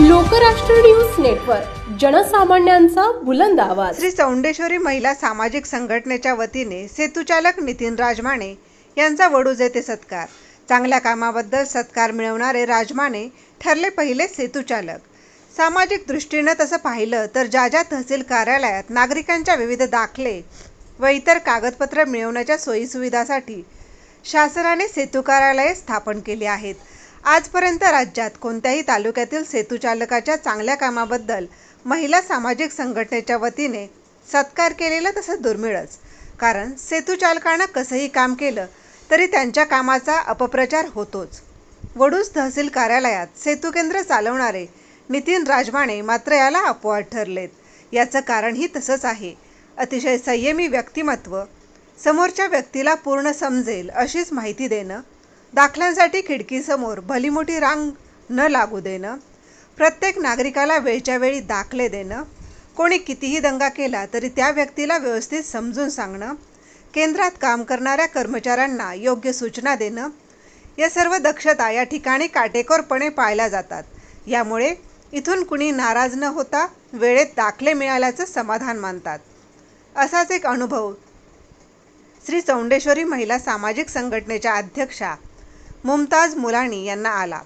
Lokrashtra news network जनसामान्यांचा बुलंद आवाज. श्री चौंडेश्वरी महिला सामाजिक संघटनेच्या वतीने सेतुचालक नितीन राजमाने यांचा वडूज येथे सत्कार. चांगल्या कामाबद्दल सत्कार मिळवणारे राजमाने ठरले पहिले सेतुचालक. सामाजिक दृष्टीनं तसं पाहिलं तर ज्या ज्या तहसील कार्यालयात नागरिकांच्या विविध दाखले व इतर कागदपत्र मिळवण्याच्या सोयीसुविधासाठी शासनाने सेतू कार्यालये स्थापन केली आहेत. आजपर्यंत राज्यात कोणत्याही तालुक्यातील सेतूचालकाच्या चांगल्या कामाबद्दल महिला सामाजिक संघटनेच्या वतीने सत्कार केलेला तसं दुर्मिळच. कारण सेतूचालकांना कसंही काम केलं तरी त्यांच्या कामाचा अपप्रचार होतोच. वडूज तहसील कार्यालयात सेतू केंद्र चालवणारे नितीन राजमाणे मात्र याला अपवाद ठरलेत. याचं कारणही तसंच आहे. अतिशय संयमी व्यक्तिमत्व समोरच्या व्यक्तीला पूर्ण समजेल अशीच माहिती देणं दाखल्यांसाठी खिडकीसमोर भलीमोठी रांग न लागू देणं प्रत्येक नागरिकाला वेळच्या वेळी दाखले देणं कोणी कितीही दंगा केला तरी त्या व्यक्तीला व्यवस्थित समजून सांगणं केंद्रात काम करणाऱ्या कर्मचाऱ्यांना योग्य सूचना देणं या सर्व दक्षता या ठिकाणी काटेकोरपणे पाळल्या जातात. यामुळे इथून कुणी नाराज न होता वेळेत दाखले मिळाल्याचं समाधान मानतात. असाच एक अनुभव श्री चौंडेश्वरी महिला सामाजिक संघटनेच्या अध्यक्षा मुमताज मुलाणी यांना आला.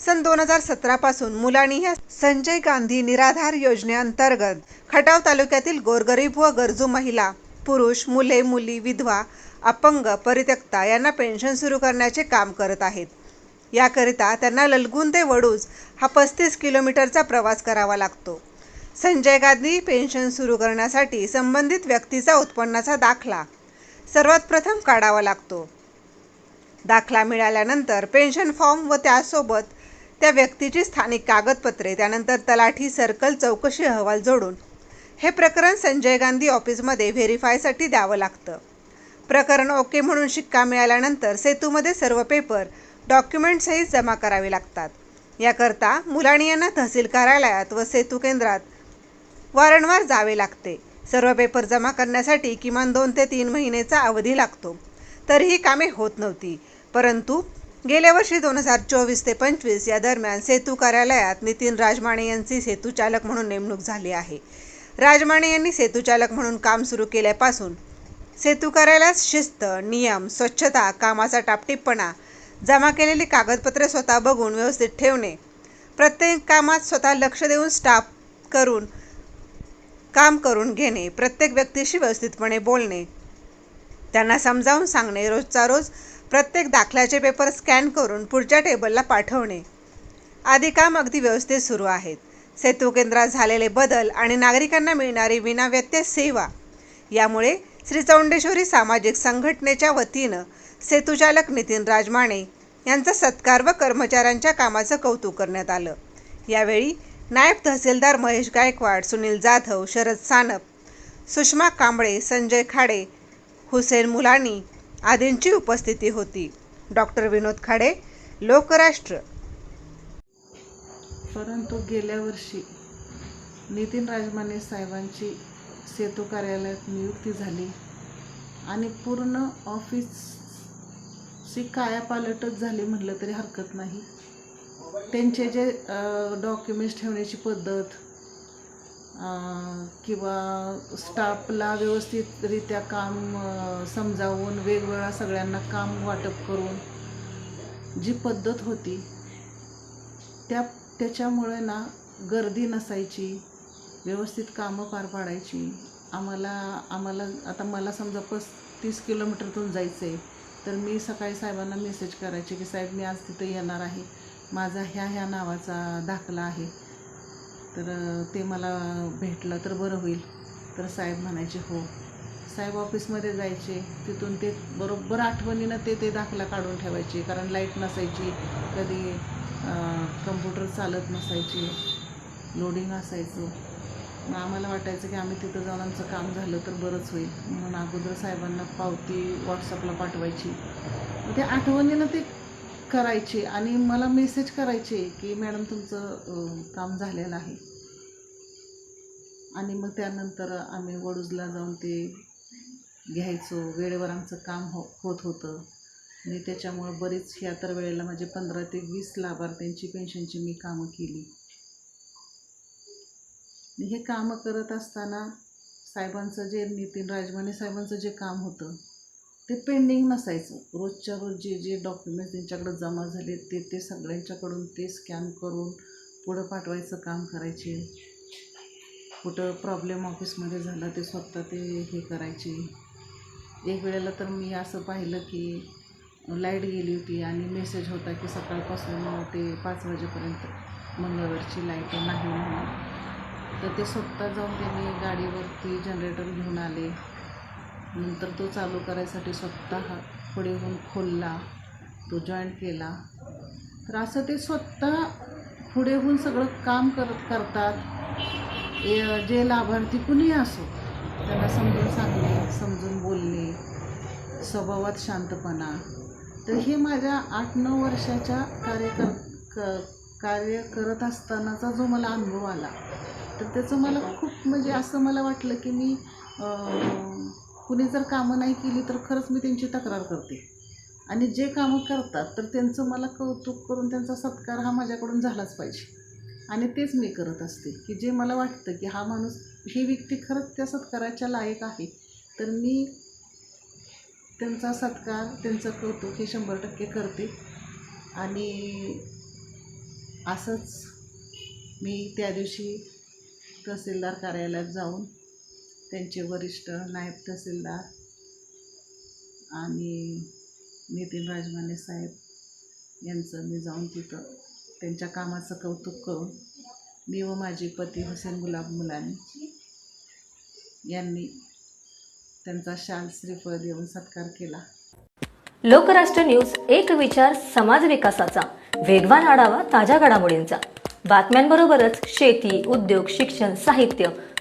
सन दोन हजार सतरापासून मुलाणी ह्या संजय गांधी निराधार योजनेअंतर्गत खटाव तालुक्यातील गोरगरीब व गरजू महिला पुरुष मुले मुली विधवा अपंग परित्यक्ता यांना पेन्शन सुरू करण्याचे काम करत आहेत. याकरिता त्यांना ललगुन ते वडूज हा पस्तीस किलोमीटरचा प्रवास करावा लागतो. संजय गांधी पेन्शन सुरू करण्यासाठी संबंधित व्यक्तीचा उत्पन्नाचा दाखला सर्वात प्रथम काढावा लागतो. दाखला मिळाल्यानंतर पेन्शन फॉर्म व त्यासोबत त्या व्यक्तीची स्थानिक कागदपत्रे त्यानंतर तलाठी सर्कल चौकशी अहवाल जोडून हे प्रकरण संजय गांधी ऑफिसमध्ये व्हेरीफायसाठी द्यावं लागतं. प्रकरण ओके म्हणून शिक्का मिळाल्यानंतर सेतूमध्ये सर्व पेपर डॉक्युमेंटसहित जमा करावे लागतात. याकरता मुलाणी यांना तहसील कार्यालयात व सेतू केंद्रात वारंवार जावे लागते. सर्व पेपर जमा करण्यासाठी किमान दोन ते तीन महिनेचा अवधी लागतो. तरीही कामे होत नव्हती. परंतु गेल्या वर्षी दोन हजार चोवीस ते पंचवीस या दरम्यान सेतू कार्यालयात नितीन राजमाणे यांची सेतूचालक म्हणून नेमणूक झाली आहे. राजमाणे यांनी सेतूचालक म्हणून काम सुरू केल्यापासून सेतू कार्यालयात शिस्त नियम स्वच्छता कामाचा टापटीपणा जमा केलेली कागदपत्रे स्वतः बघून व्यवस्थित ठेवणे प्रत्येक कामात स्वतः लक्ष देऊन स्टाफ करून काम करून घेणे प्रत्येक व्यक्तीशी व्यवस्थितपणे बोलणे त्यांना समजावून सांगणे रोजचा रोज प्रत्येक दाखल्याचे पेपर स्कॅन करून पुढच्या टेबलला पाठवणे. आदी काम अगदी व्यवस्थित सुरू आहेत. सेतू केंद्रात झालेले बदल आणि नागरिकांना मिळणारी विनाव्यत्यय सेवा. यामुळे श्री चौंडेश्वरी सामाजिक संघटनेच्या वतीनं सेतूचालक नितीन राजमाणे यांचा सत्कार व कर्मचाऱ्यांच्या कामाचं कौतुक करण्यात आलं. यावेळी नायब तहसीलदार महेश गायकवाड सुनील जाधव शरद सानप सुषमा कांबळे संजय खाडे हुसेन मुलानी आदींची उपस्थिती होती. डॉक्टर विनोद खाडे लोकराष्ट्र. परंतु गेल्या वर्षी नितीन राजमाने साहेबांची सेतू कार्यालयात नियुक्ती झाली आणि पूर्ण ऑफिसची कायापालटच झाली म्हटलं तरी हरकत नाही. त्यांचे जे डॉक्युमेंट्स ठेवण्याची पद्धत किंवा स्टाफला व्यवस्थितरित्या काम समजावून वेगवेगळ्या सगळ्यांना काम वाटप करून जी पद्धत होती त्या त्याच्यामुळे ना गर्दी नसायची व्यवस्थित कामं पार पाडायची. आम्हाला आम्हाला आता मला समजा पस्तीस किलोमीटरतून जायचं आहे तर मी सकाळी साहेबांना मेसेज करायचे की साहेब मी आज तिथं येणार आहे. माझा ह्या ह्या नावाचा दाखला आहे. तर ते मला भेटलं तर बरं होईल. तर साहेब म्हणायचे हो. साहेब ऑफिसमध्ये जायचे. तिथून ते बरोबर आठवणीनं ते ते दाखला काढून ठेवायचे. कारण लाइट नसायची कधी कम्प्युटर चालत नसायचे. लोडिंग असायचं. मग आम्हाला वाटायचं की आम्ही तिथं जाऊन आमचं काम झालं तर बरंच होईल. म्हणून अगोदर साहेबांना पावती व्हॉट्सअपला पाठवायची. मग ते आठवणीनं ते करायचे आणि मला मेसेज करायचे की मॅडम तुमचं काम झालेलं आहे. आणि मग त्यानंतर आम्ही वडूजला जाऊन ते घ्यायचो. वेळेवर आमचं काम हो होत होतं. आणि त्याच्यामुळं बरीच ह्या तर वेळेला माझे पंधरा ते वीस लाभार्थ्यांची पेन्शनची मी कामं केली. हे कामं करत असताना साहेबांचं जे नितीन राजमाने साहेबांचं जे काम होतं ते पेंडिंग नसायचं. रोजच्या रोज जे जे डॉक्युमेंट्स त्यांच्याकडे जमा झाले ते ते सगळ्यांच्याकडून ते स्कॅन करून पुढं पाठवायचं काम करायचे. कुठं प्रॉब्लेम ऑफिसमध्ये झाला ते स्वतः ते हे करायचे. एक वेळेला तर मी असं पाहिलं की लाइट गेली होती आणि मेसेज होता की सकाळपासून ते पाच वाजेपर्यंत मंगळवारची लाइट नाही म्हणून. तर ते स्वतः जाऊन त्यांनी गाडीवरती जनरेटर घेऊन आले. नंतर तो चालू करायसाठी स्वतः पुढे होऊन खोलला तो जॉईंट केला. तर असं ते स्वतः पुढे होऊन सगळं काम करत करतात. ए- जे लाभार्थी कुणीही असो त्यांना समजून सांगणे समजून बोलणे स्वभावात शांतपणा. तर हे माझ्या आठ नऊ वर्षाच्या कार्यकर क कार्य करत असतानाचा जो मला अनुभव आला तर त्याचं मला खूप म्हणजे असं मला वाटलं की मी कुणी जर कामं नाही केली तर खरंच मी त्यांची तक्रार करते. आणि जे कामं करतात तर त्यांचं मला कौतुक करून त्यांचा सत्कार हा माझ्याकडून झालाच पाहिजे. आणि तेच मी करत असते की जे मला वाटतं की हा माणूस ही व्यक्ती खरंच त्या सत्काराच्या लायक आहे तर मी त्यांचा सत्कार त्यांचं कौतुक हे शंभर टक्के करते. आणि असंच मी त्या दिवशी तहसीलदार कार्यालयात जाऊन त्यांचे वरिष्ठ नायब तहसीलदार आणि नितीन राजमाने साहेब यांचं मी जाऊन तिथं त्यांच्या कामाचं कौतुक करून मी व माझे पती हुसेन गुलाब मुलानी यांनी त्यांचा शाल श्रीफळ देऊन सत्कार केला. लोकराष्ट्र न्यूज एक विचार समाज विकासाचा. वेगवान आढावा ताज्या घडामोडींचा. बातम्यांबरोबरच शेती उद्योग शिक्षण साहित्य